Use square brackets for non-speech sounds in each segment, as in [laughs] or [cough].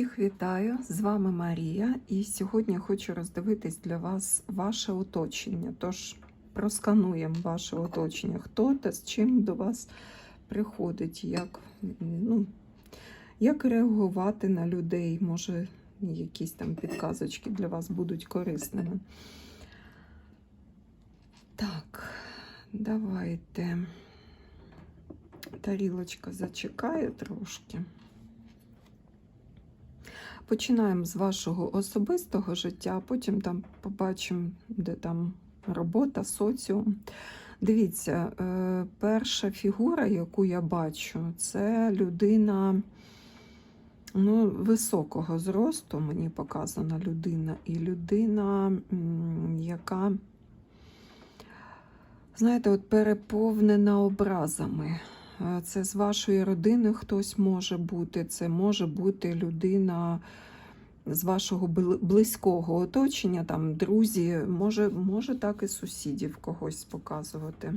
Всіх вітаю! З вами Марія, і сьогодні хочу роздивитись для вас ваше оточення. Тож проскануємо ваше оточення, хто та з чим до вас приходить, як, ну, як реагувати на людей. Може, якісь там підказочки для вас будуть корисними. Так, давайте. Тарілочка зачекає трошки. Починаємо з вашого особистого життя, потім там побачимо, де там робота, соціум. Дивіться, е, перша фігура, яку я бачу, це людина ну, високого зросту, мені показана людина, і людина, яка, знаєте, от переповнена образами. Е, Це з вашої родини хтось може бути, це може бути людина з вашого близького оточення, там друзі, може, може так і сусідів когось показувати.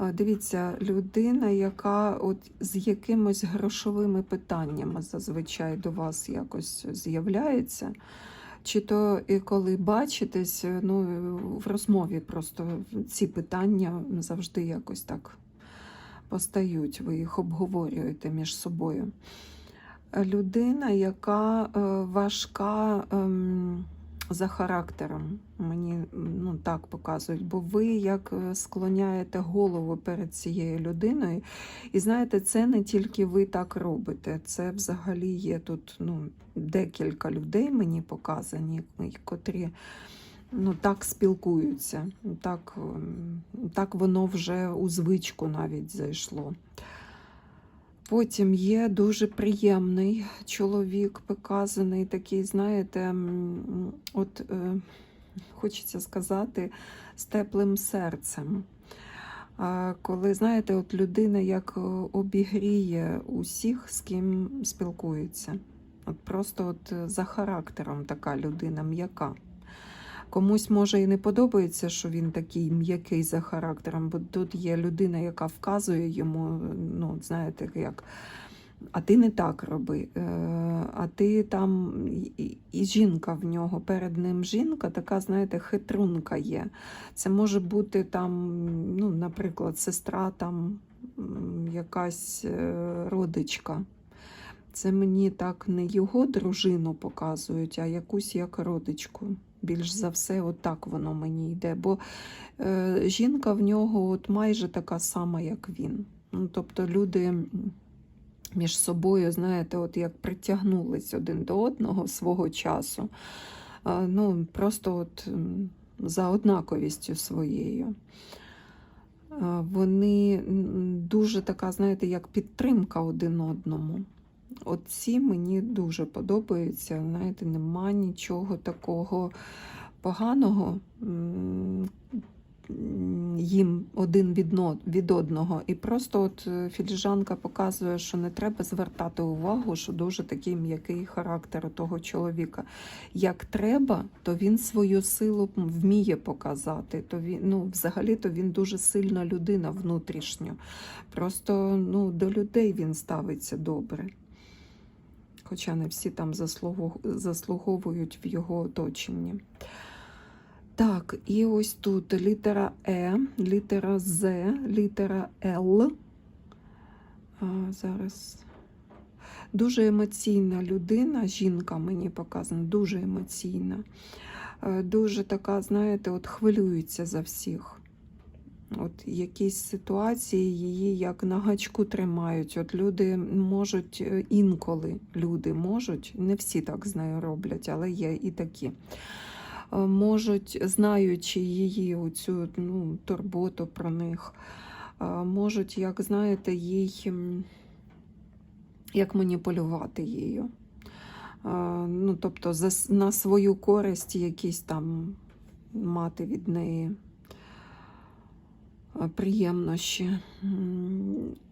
Е, Дивіться, людина, яка от з якимось грошовими питаннями зазвичай до вас якось з'являється. Чи то і коли бачитесь, е, ну в розмові просто ці питання завжди якось так постають, ви їх обговорюєте між собою. Е, Людина, яка е, важка ем, за характером, мені ну, так показують, бо ви як е, склоняєте голову перед цією людиною. І знаєте, це не тільки ви так робите, це взагалі є тут ну, декілька людей мені показані, котрі ну, так спілкуються. Так, так воно вже у звичку навіть зайшло. Потім є дуже приємний чоловік, показаний такий, знаєте, от е, хочеться сказати, з теплим серцем. А Коли, знаєте, от людина як е, обігріє усіх, з ким спілкується. От просто от е, за характером така людина м'яка. Комусь може і не подобається, що він такий м'який за характером, бо тут є людина, яка вказує йому, ну, знаєте, як. А ти не так роби. Е, А ти там і, жінка в нього перед ним жінка, така, знаєте, хитрунка є. Це може бути там, ну, наприклад, сестра, там якась е, родичка. Це мені так не його дружину показують, а якусь як родичку. Більш за все, отак воно мені йде. Бо е, жінка в нього от майже така сама, як він. Ну, тобто люди між собою, знаєте, от як притягнулись один до одного свого часу. Ну, просто от за однаковістю своєю. Вони дуже така, знаєте, як підтримка один одному. Оці мені дуже подобаються. Знаєте, нема нічого такого поганого їм один від, одного. І просто от е, філіжанка показує, що не треба звертати увагу, що дуже такий м'який характер у того чоловіка. Як треба, то він свою силу вміє показати. То він, ну, взагалі-то він дуже сильна людина внутрішньо. Просто ну, до людей він ставиться добре хоча не всі там заслуговують в його оточенні. Так, і ось тут літера Е, літера З, літера Л. А, зараз. Дуже емоційна людина, жінка мені показана, дуже емоційна. Е, Дуже така, знаєте, от хвилюється за всіх. От якісь ситуації її як на гачку тримають. От люди можуть е, інколи люди можуть, не всі так з нею роблять, але є і такі. е, Можуть, знаючи її оцю ну, турботу про них, е, можуть, як знаєте, їй як маніпулювати її. Ну, тобто на свою користь якісь там мати від неї приємнощі.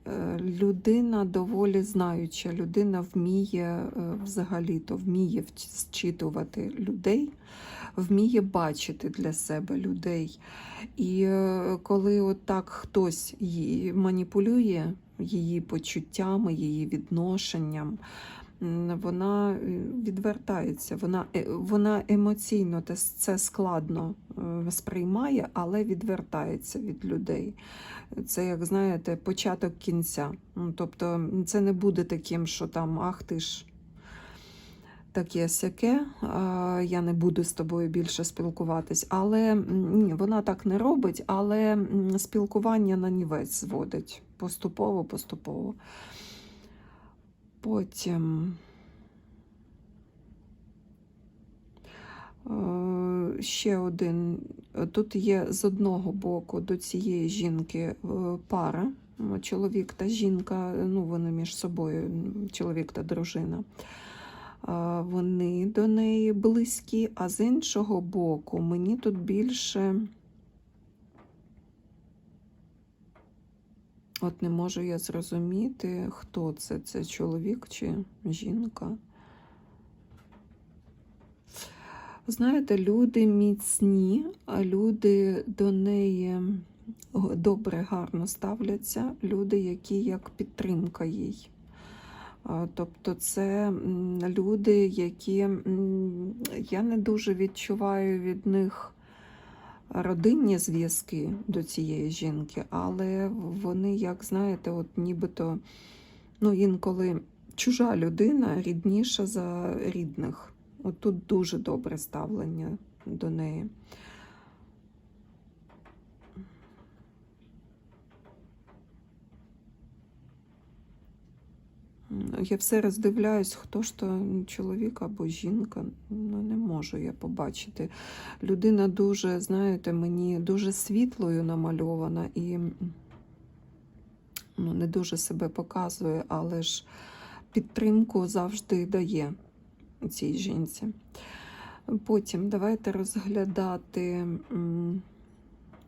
Е, Людина доволі знаюча, людина вміє е, взагалі-то вміє вч- зчитувати людей, вміє бачити для себе людей. І е, коли от так хтось її маніпулює, її почуттями, її відношенням. Вона е, відвертається, вона, е, вона емоційно це складно е, сприймає, але відвертається від людей. Це, як знаєте, початок кінця. Ну, Тобто це не буде таким, що там ах ти ж таке сяке, я не буду з тобою більше спілкуватись. Але ні, вона так не робить, але спілкування на нівець зводить поступово, поступово. Потім. Е, Ще один. Тут є з одного боку до цієї жінки е, пара, чоловік та жінка, ну вони між собою, чоловік та дружина. Вони до неї близькі, а з іншого боку, мені тут більше. От не можу я зрозуміти, хто це, це чоловік чи жінка. Знаєте, люди міцні, а люди до неї добре, гарно ставляться, люди, які як підтримка їй. Тобто це люди, які я не дуже відчуваю від них родинні зв'язки до цієї жінки, але вони, як знаєте, от нібито ну, інколи чужа людина рідніша за рідних. От тут дуже добре ставлення до неї. Я все роздивляюсь, хто ж то чоловік або жінка. Ну, не можу я побачити. Людина дуже, знаєте, мені дуже світлою намальована і ну, не дуже себе показує, але ж підтримку завжди дає цій жінці. Потім давайте розглядати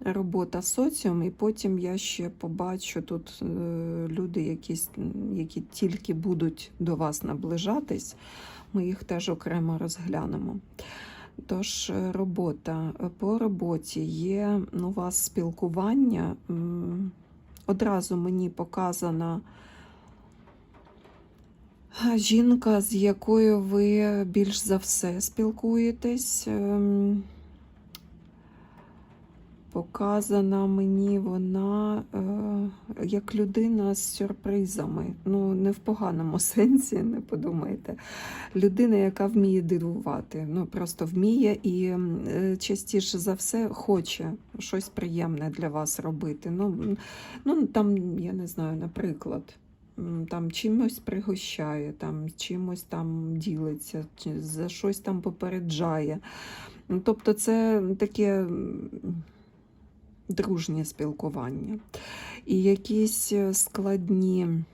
робота соціум, і потім я ще побачу тут е, люди, якісь, які тільки будуть до вас наближатись. Ми їх теж окремо розглянемо. Тож, е, робота. По роботі є ну, у вас спілкування. Одразу мені показана жінка, з якою ви більш за все спілкуєтесь. Показана мені вона е, як людина з сюрпризами. Ну, не в поганому [laughs] сенсі, не подумайте. Людина, яка вміє дивувати. Ну, просто вміє і е, частіше за все хоче щось приємне для вас робити. Ну, ну там, я не знаю, наприклад. Там чимось пригощає, там чимось там ділиться, за щось там попереджає. Ну, Тобто, це таке дружнє спілкування. І якісь е, складні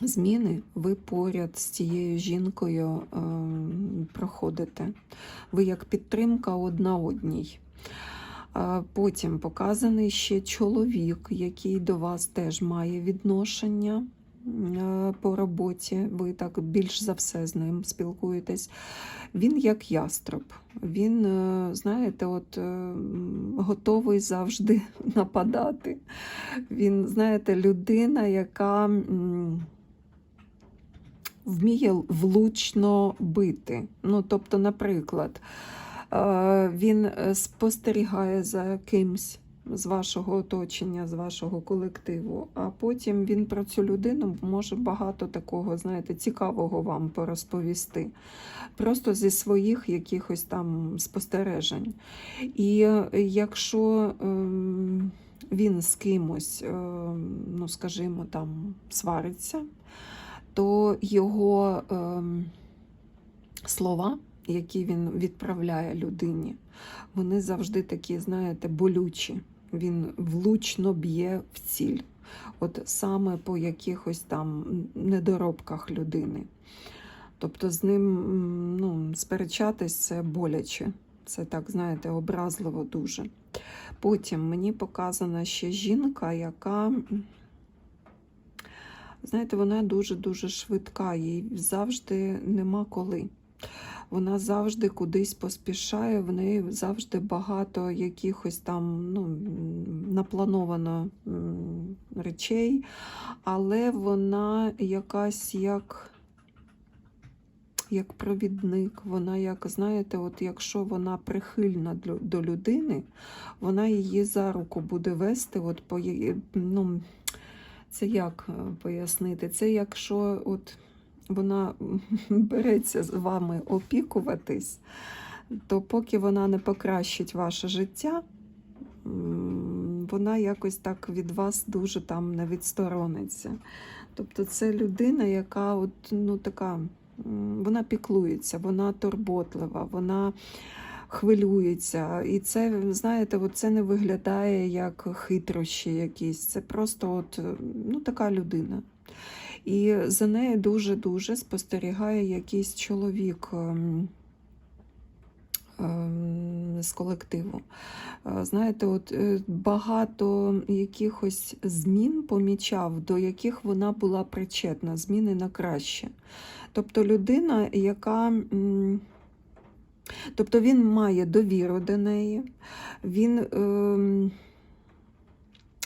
зміни ви поряд з цією жінкою ем, проходите. Ви як підтримка одна одній. Потім показаний ще чоловік, який до вас теж має відношення е, по роботі. Ви так більш за все з ним спілкуєтесь. Він як ястреб. Він, е, знаєте, от е, готовий завжди [laughs] нападати. Він, знаєте, людина, яка вміє влучно бити. Ну, тобто, наприклад, е, він е, спостерігає за кимсь з вашого оточення, з вашого колективу, а потім він про цю людину може багато такого, знаєте, цікавого вам порозповісти. Просто зі своїх якихось там спостережень. І е, якщо ем, він з кимось, ем, ну скажімо, там свариться, то його ем, слова, які він відправляє людині, вони завжди такі, знаєте, болючі. Він влучно б'є в ціль, от саме по якихось там недоробках людини. Тобто з ним ну, сперечатись це боляче. Це так, знаєте, образливо дуже. Потім мені показана ще жінка, яка, знаєте, вона дуже-дуже швидка, їй завжди нема коли. Вона завжди кудись поспішає, в неї завжди багато якихось там ну, наплановано речей, але вона якась як. Як провідник, вона, як знаєте, от якщо вона прихильна до, людини, вона її за руку буде вести. От по, ну, це як е, пояснити? Це якщо от вона [laughs] береться з вами опікуватись, то поки вона не покращить ваше життя, вона якось так від вас дуже там не відсторониться. Тобто це людина, яка от, ну, така, вона піклується, вона турботлива, вона хвилюється. І це, знаєте, от це не виглядає як хитрощі якісь. Це просто от, ну, така людина. І за нею дуже-дуже спостерігає якийсь чоловік ем, ем, з колективу. Е, Знаєте, от е, багато якихось змін помічав, до яких вона була причетна, зміни на краще. Тобто людина, яка. Тобто він має довіру до неї, він ем,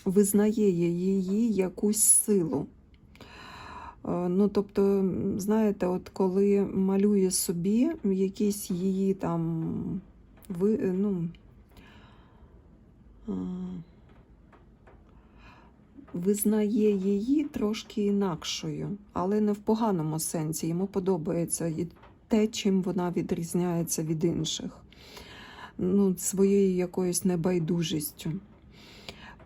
визнає її якусь силу. Е, Ну, тобто, знаєте, от коли малює собі якісь її там ви, е, ну, е, визнає її трошки інакшою, але не в поганому сенсі. Йому подобається те, чим вона відрізняється від інших, ну, своєю якоюсь небайдужістю.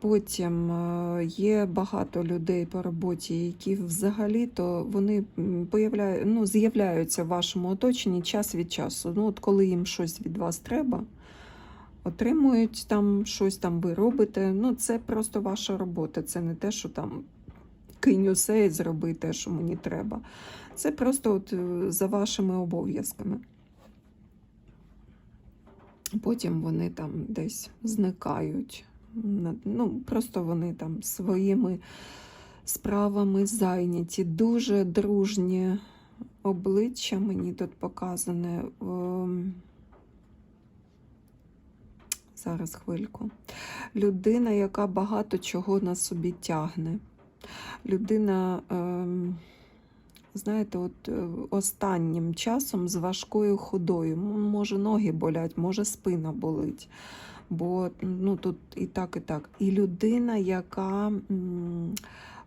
Потім е, є багато людей по роботі, які взагалі-то вони ну, з'являються в вашому оточенні час від часу. Ну, от коли їм щось від вас треба, отримують там щось там ви робите. Ну, це просто ваша робота. Це не те, що там кинь усе і зроби те, що мені треба. Це просто от е, за вашими обов'язками. Потім вони там десь зникають. Ну, просто вони там своїми справами зайняті. Дуже дружні обличчя мені тут показане. Ем, Зараз хвильку. Людина, яка багато чого на собі тягне. Людина, ем, знаєте, от е, останнім часом з важкою ходою. Може, ноги болять, може, спина болить. Бо ну, тут і так, і так. І людина, яка,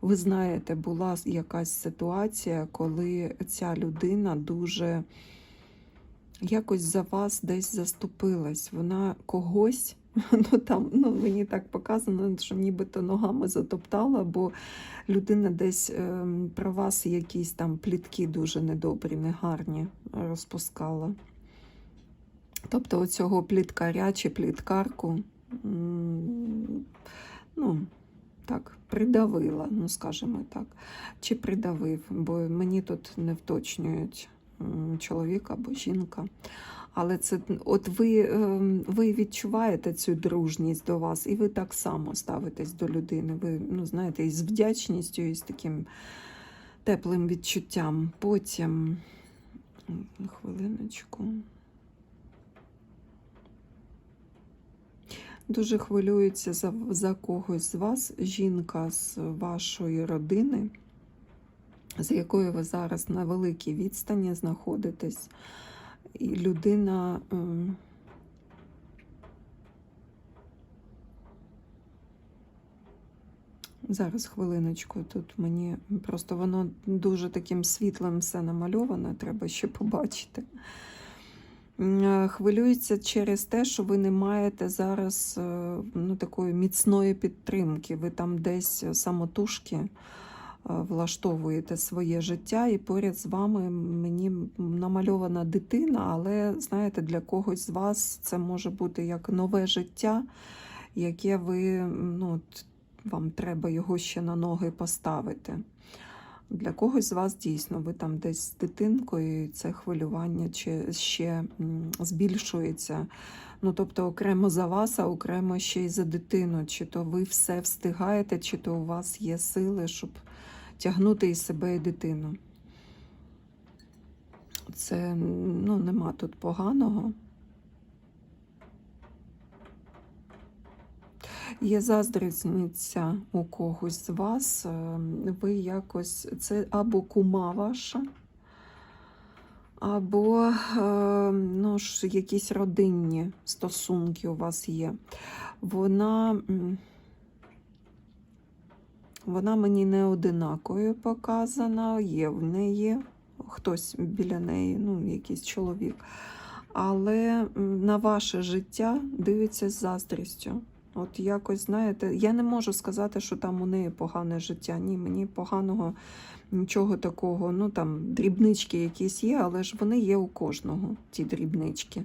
ви знаєте, була якась ситуація, коли ця людина дуже якось за вас десь заступилась. Вона когось, [laughs] ну там ну, мені так показано, що нібито ногами затоптала, бо людина десь ем, про вас якісь там плітки дуже недобрі, негарні розпускала. Тобто оцього пліткаря чи пліткарку, ну, так, придавила, ну скажімо так, чи придавив, бо мені тут не вточнюють чоловік або жінка. Але це от ви, ем, ви відчуваєте цю дружність до вас, і ви так само ставитесь до людини. Ви ну, знаєте, із вдячністю, і з таким теплим відчуттям. Потім хвилиночку. Дуже хвилюється за, за когось з вас, жінка з вашої родини, з якою ви зараз на великій відстані знаходитесь. Людина. ем, Зараз хвилиночку, тут мені просто воно дуже таким світлим все намальоване, треба ще побачити. Е, Хвилюється через те, що ви не маєте зараз е, ну, такої міцної підтримки. Ви там десь самотужки е, влаштовуєте своє життя, і поряд з вами мені намальована дитина, але знаєте, для когось з вас це може бути як нове життя, яке ви ну, вам треба його ще на ноги поставити. Для когось з вас дійсно ви там десь з дитинкою, і це хвилювання чи ще збільшується. Ну, тобто окремо за вас, а окремо ще й за дитину. Чи то ви все встигаєте, чи то у вас є сили, щоб тягнути і себе, і дитину. це ну, нема тут поганого. Є заздрісниця у когось з вас, е, ви якось це або кума ваша, або е, ну, ж, якісь родинні стосунки у вас є. Вона, вона мені не одинакою показана, є в неї хтось біля неї, ну, якийсь чоловік. Але на ваше життя дивиться з заздрістю. От якось, знаєте, я не можу сказати, що там у неї погане життя. Ні, мені поганого нічого такого. Ну там дрібнички якісь є, але ж вони є у кожного, ті дрібнички.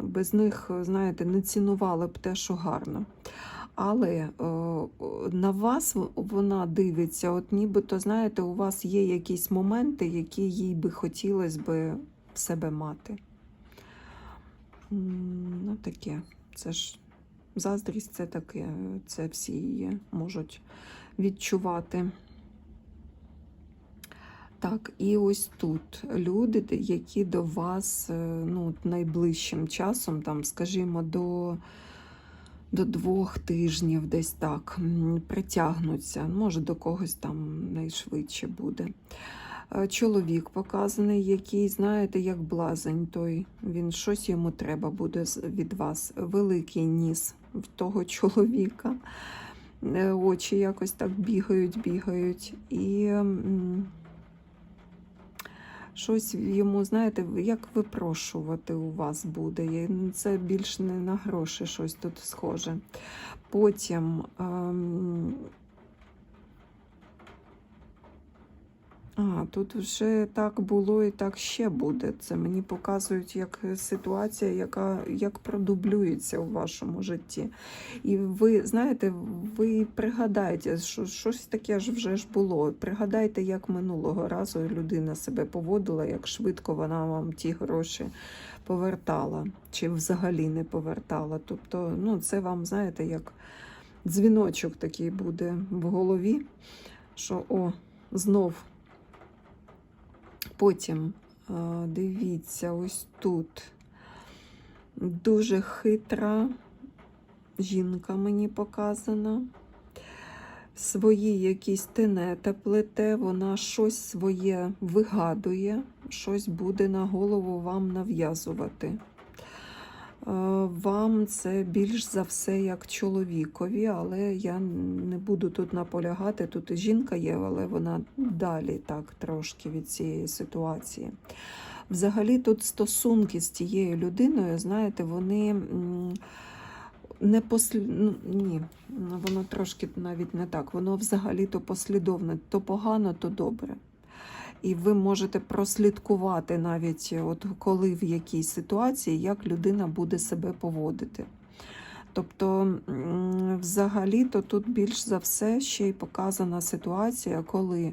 Без них, знаєте, не цінували б те, що гарно. Але е, на вас вона дивиться, от нібито, знаєте, у вас є якісь моменти, які їй би хотілося би в себе мати. Ну, таке. Це ж заздрість це таке, це всі її можуть відчувати. Так, і ось тут люди, які до вас е, ну, найближчим часом, там, скажімо, до, до двох тижнів десь так притягнуться. Може, до когось там найшвидше буде. Е, Чоловік показаний, який, знаєте, як блазень той. Він щось йому треба буде від вас. Великий ніс в того чоловіка. Е, Очі якось так бігають, бігають. І щось йому, знаєте, як випрошувати у вас буде. Ну, Це більш не на гроші щось тут схоже. Потім. ем, А, тут вже так було і так ще буде. Це мені показують як ситуація, яка як продублюється у вашому житті. І ви знаєте, ви пригадайте, що щось таке ж вже ж було. Пригадайте, як минулого разу людина себе поводила, як швидко вона вам ті гроші повертала, чи взагалі не повертала. Тобто, ну, це вам, знаєте, як дзвіночок такий буде в голові, що о, знов. Потім е, дивіться, ось тут дуже хитра жінка мені показана. Свої якісь тенета плете, вона щось своє вигадує, щось буде на голову вам нав'язувати. Е, Вам це більш за все як чоловікові, але я не буду тут наполягати. Тут і жінка є, але вона далі так трошки від цієї ситуації. Взагалі, тут стосунки з тією людиною, знаєте, вони не послі... ну, ні, воно трошки навіть не так. Воно взагалі-то послідовне, то погано, то добре. І ви можете прослідкувати навіть, от коли в якій ситуації, як людина буде себе поводити. Тобто, взагалі-то тут більш за все ще й показана ситуація, коли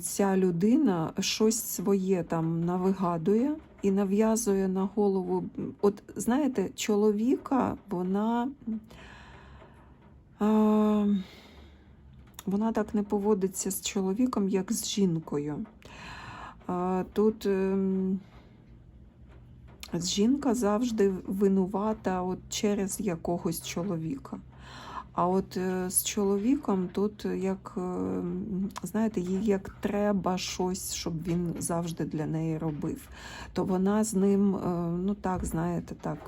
ця людина щось своє там навигадує і нав'язує на голову. От знаєте, чоловіка, вона. А, вона так не поводиться з чоловіком, як з жінкою. Тут ем, жінка завжди винувата от через якогось чоловіка. А от е, з чоловіком тут як, е, знаєте, їй як треба щось, щоб він завжди для неї робив. То вона з ним, е, ну так, знаєте, так,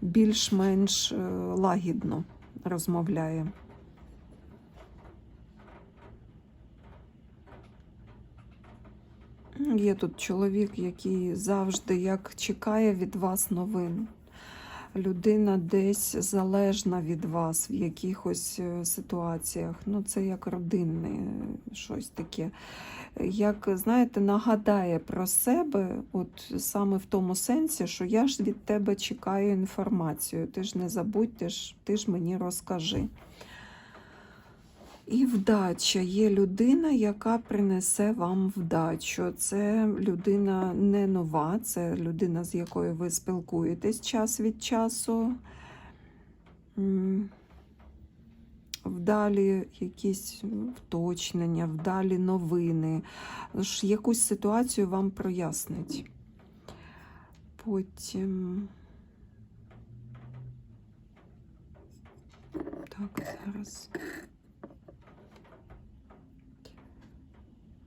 більш-менш лагідно розмовляє. Є тут чоловік, який завжди як чекає від вас новин. Людина десь залежна від вас в якихось е, ситуаціях. Ну, це як родинне щось таке. Як, знаєте, нагадає про себе, от саме в тому сенсі, що я ж від тебе чекаю інформацію. Ти ж не забудь, ти ж, ти ж мені розкажи. І вдача. Є людина, яка принесе вам вдачу. Це людина не нова, це людина, з якою ви спілкуєтесь час від часу. Вдалі якісь вточнення, вдалі новини, якусь ситуацію вам прояснить. Потім. Так, зараз.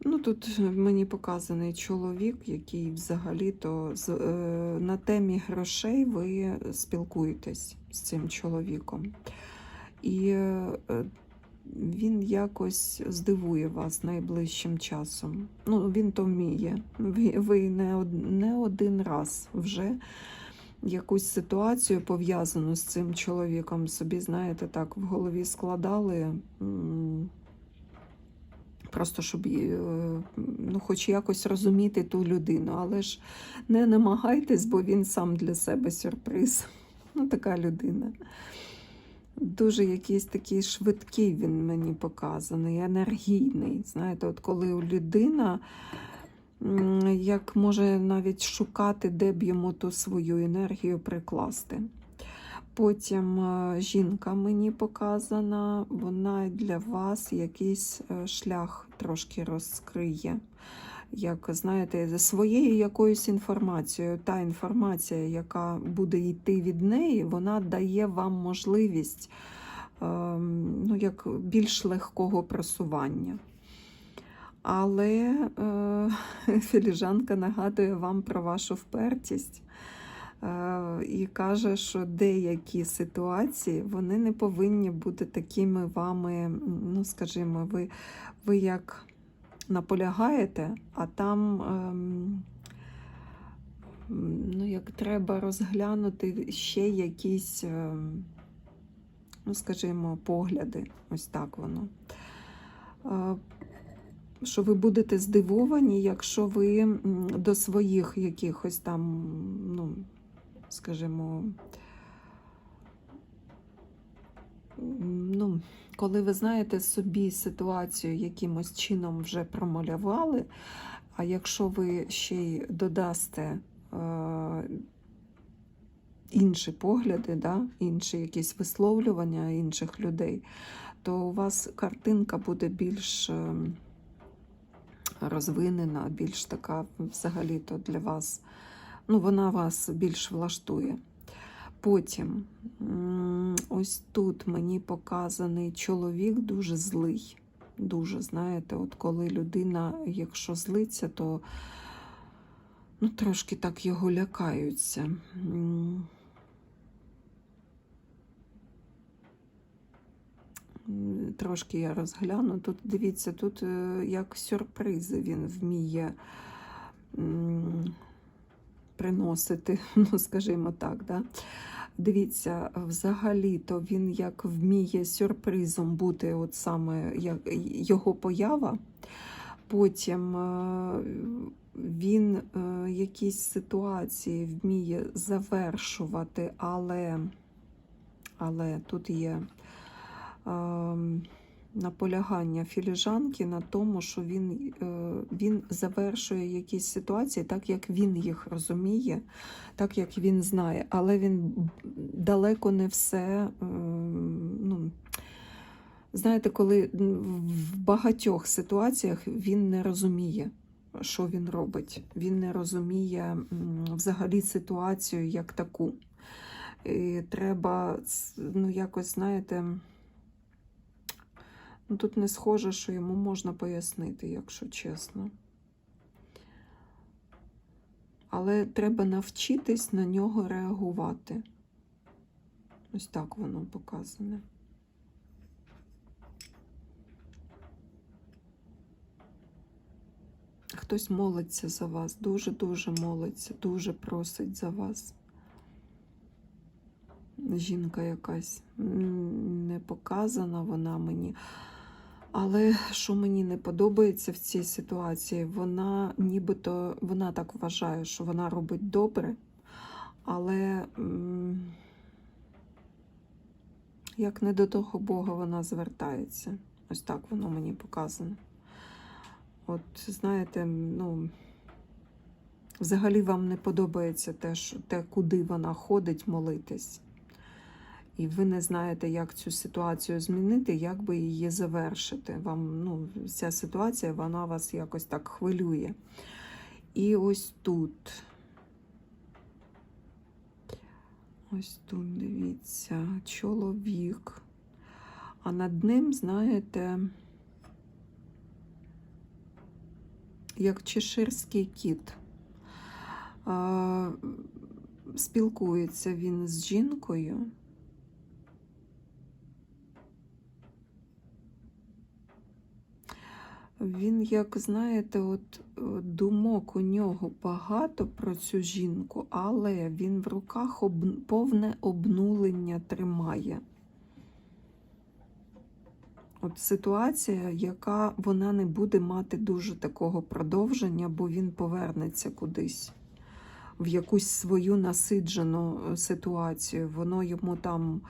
Ну, тут мені показаний чоловік, який взагалі-то е, на темі грошей ви спілкуєтесь з цим чоловіком. І е, він якось здивує вас найближчим часом. Ну, він то вміє. Ви, не один раз вже якусь ситуацію пов'язану з цим чоловіком собі, знаєте, так в голові складали. Просто щоб е, ну, хоч якось розуміти ту людину, але ж не намагайтесь, бо він сам для себе сюрприз. [laughs] Ну, така людина. Дуже якийсь такий швидкий він мені показаний, енергійний. Знаєте, от коли людина як може навіть шукати, де б йому ту свою енергію прикласти. Потім е, жінка мені показана, вона для вас якийсь е, шлях трошки розкриє. Як знаєте, за своєю якоюсь інформацією, та інформація, яка буде йти від неї, вона дає вам можливість ем, ну, як більш легкого просування. Але е, [laughs] філіжанка нагадує вам про вашу впертість і каже, що деякі ситуації вони не повинні бути такими вами, ну скажімо, ви, ви як наполягаєте, а там ем, ну, як треба розглянути ще якісь, ем, ну, скажімо, погляди. Ось так воно. Е, що ви будете здивовані, якщо ви до своїх якихось там, ну, скажімо, ну, коли ви знаєте собі ситуацію якимось чином вже промалювали, а якщо ви ще й додасте е, інші погляди, да, інші якісь висловлювання інших людей, то у вас картинка буде більш е, розвинена, більш така взагалі-то для вас. Ну, вона вас більш влаштує. Потім ось тут мені показаний чоловік дуже злий. Дуже, знаєте, от коли людина, якщо злиться, то ну, трошки так його лякаються. Трошки я розгляну. Тут дивіться, тут е, як сюрпризи він вміє приносити, [laughs] ну, скажімо так. Да? Дивіться, взагалі-то він як вміє сюрпризом бути, от саме як його поява. Потім е, він е, якісь ситуації вміє завершувати, але, але тут є ем, наполягання філіжанки на тому, що він, е, він завершує якісь ситуації так, як він їх розуміє, так як він знає, але він далеко не все. ем, Ну, знаєте, коли в багатьох ситуаціях він не розуміє. Що він робить? Він не розуміє взагалі ситуацію як таку. І треба, ну, якось, знаєте, Ну, тут не схоже, що йому можна пояснити, якщо чесно. Але треба навчитись на нього реагувати. Ось так воно показане. Хтось молиться за вас, дуже-дуже молиться, дуже просить за вас. Жінка якась не показана вона мені. Але що мені не подобається в цій ситуації, вона нібито вона так вважає, що вона робить добре, але як не до того Бога вона звертається. Ось так воно мені показано. От, знаєте, ну, взагалі вам не подобається те, що, те, куди вона ходить молитись. І ви не знаєте, як цю ситуацію змінити, як би її завершити. Вам ну, ця ситуація вона вас якось так хвилює. І ось тут. Ось тут, дивіться, чоловік. А над ним, знаєте, як чеширський кіт. Спілкується він з жінкою. Він, як знаєте, от думок у нього багато про цю жінку, але він в руках об... повне обнулення тримає. От ситуація, яка вона не буде мати дуже такого продовження, бо він повернеться кудись в якусь свою насиджену е, ситуацію. Воно йому там,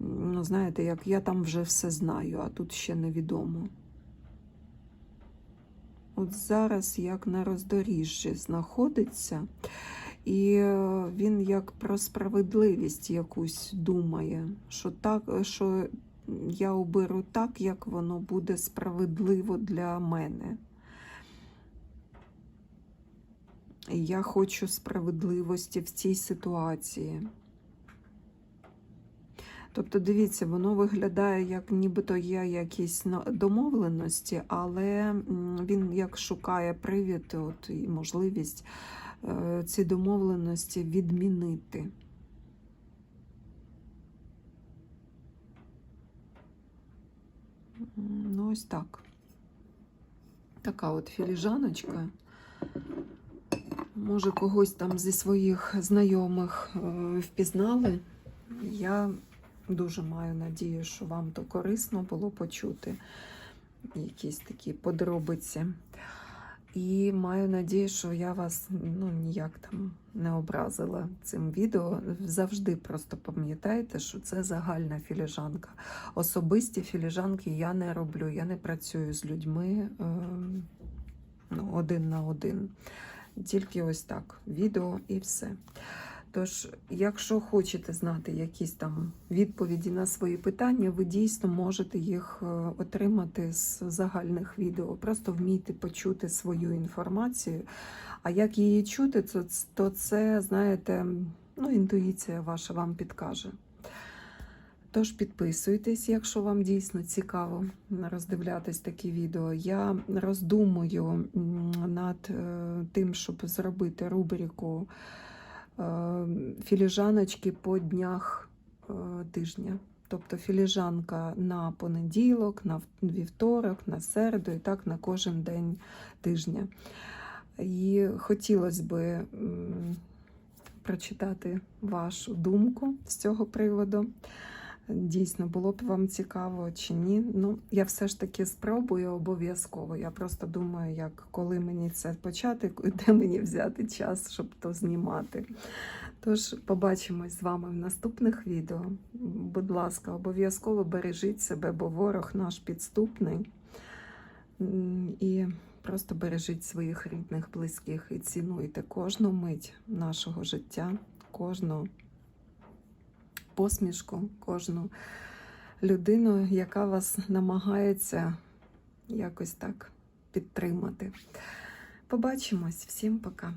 ну, знаєте, як я там вже все знаю, а тут ще невідомо. От зараз як на роздоріжжі знаходиться, і е, він як про справедливість якусь думає, що так, що я оберу так, як воно буде справедливо для мене. Я хочу справедливості в цій ситуації. Тобто, дивіться, воно виглядає, як нібито є якісь домовленості, але він як шукає привід от, і можливість е, ці домовленості відмінити. Ну, ось так. Така от філіжаночка. Може, когось там зі своїх знайомих е, впізнали. Я дуже маю надію, що вам то корисно було почути якісь такі подробиці. І маю надію, що я вас ну, ніяк там не образила цим відео. Завжди просто пам'ятайте, що це загальна філіжанка. Особисті філіжанки я не роблю, я не працюю з людьми е, ну, один на один. Тільки ось так, відео і все. Тож, якщо хочете знати якісь там відповіді на свої питання, ви дійсно можете їх е, отримати з загальних відео. Просто вмійте почути свою інформацію. А як її чути, то, це, знаєте, ну, інтуїція ваша вам підкаже. Тож підписуйтесь, якщо вам дійсно цікаво роздивлятись такі відео. Я роздумую над е, тим, щоб зробити рубрику філіжаночки по днях е, тижня. Тобто філіжанка на понеділок, на вівторок, на середу і так на кожен день тижня. І хотілося би прочитати вашу думку з цього приводу. Дійсно, було б вам цікаво чи ні. Ну, я все ж таки спробую обов'язково. Я просто думаю, як коли мені це почати, де мені взяти час, щоб то знімати. Тож побачимось з вами в наступних відео. Будь ласка, обов'язково бережіть себе, бо ворог наш підступний. І просто бережіть своїх рідних, близьких і цінуйте кожну мить нашого життя, кожну посмішку, кожну людину, яка вас намагається якось так підтримати. Побачимось, всім пока.